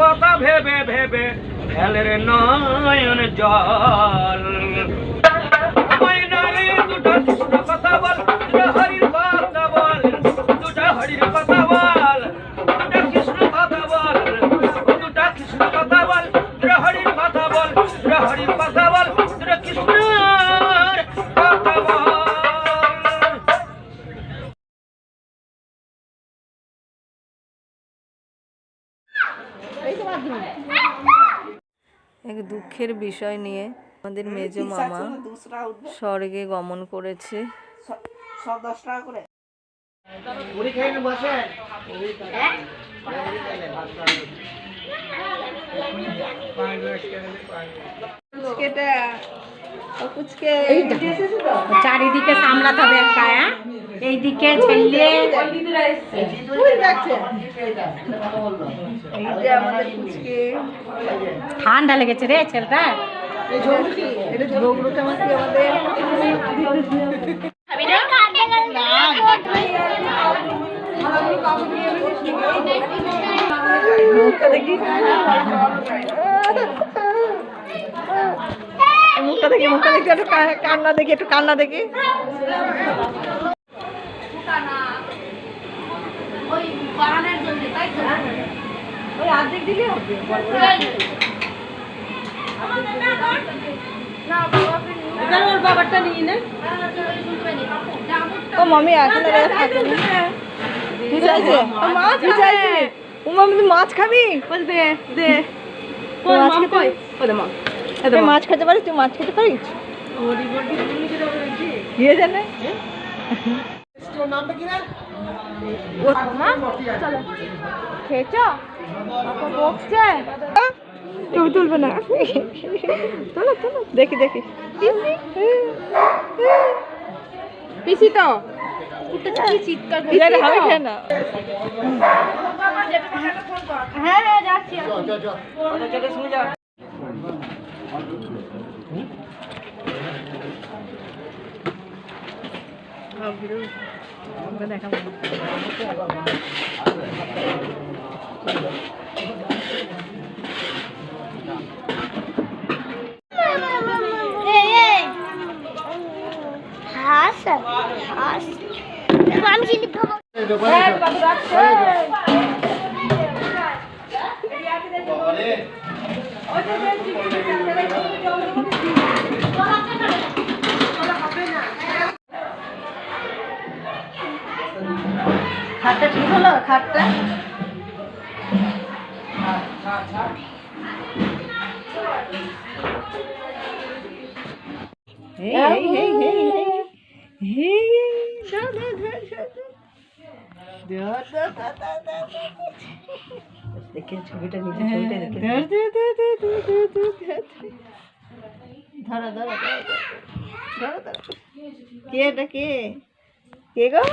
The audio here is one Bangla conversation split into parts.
কথা ভেবে ভেবে ফেলের নয়ন জল। এক দুঃখের বিষয় নিয়ে আমাদের মেজ মামা স্বর্গে গমন করেছে। চারিদিকে সামলাতে হবে একটা? এইদিকে ছেলে। ঠান্ডা লেগেছে রে ছেলেটা। মুখটা দেখি মুখটা দেখি একটু কান্না দেখি একটু কান্না দেখি। ও মামি এখন আর থাকে না। কি চাইছে মাছ চাইছে ও মামি তুই মাছ খাবি? দে দে। মাছ খেতে ওদের মা। তুই মাছ খেতে পারিস? তুই মাছ খেতে পারিস? কে জানে তুমি তুলবে না তোলো তোলো দেখি দেখি পিসি তো দেখাবো খাটটা ঠিক হলো? খাটটা? দেখে ছবিটা নিজে ছবিটা দেখে ধরো ধরো ধরো ধরো। কে এটা কে? কে গো?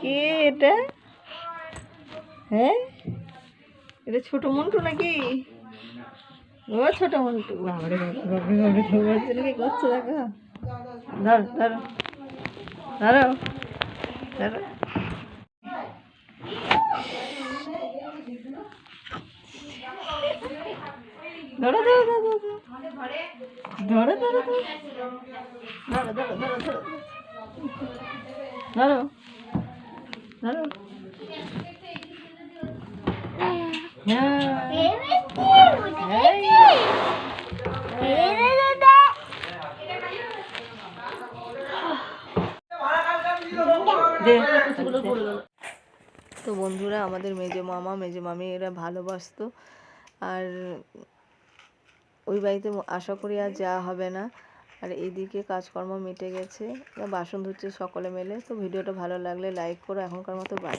কে এটা? হ্যাঁ? এটা ছোট মন্টু নাকি? ও ছোট মন্টু। বাবারে বাবারে বাবারে বাবারে নাকি করছে দেখো? ধর, ধরো। ধরো ধরো ধরো ধরো। ধরো ধরো ধরো। ধরো ধরো ধরো ধরো। ধরো ধরো। তো বন্ধুরা, আমাদের মেজো মামা, মেজো মামি এরা ভালোবাসতো। আর ওই বাড়িতে আশা করি আর যাওয়া হবে না। আর এইদিকে কাজকর্ম মিটে গেছে। বাসন ধুচ্ছে সকলে মিলে। তো ভিডিওটা ভালো লাগলে লাইক করো। এখনকার মতো বাই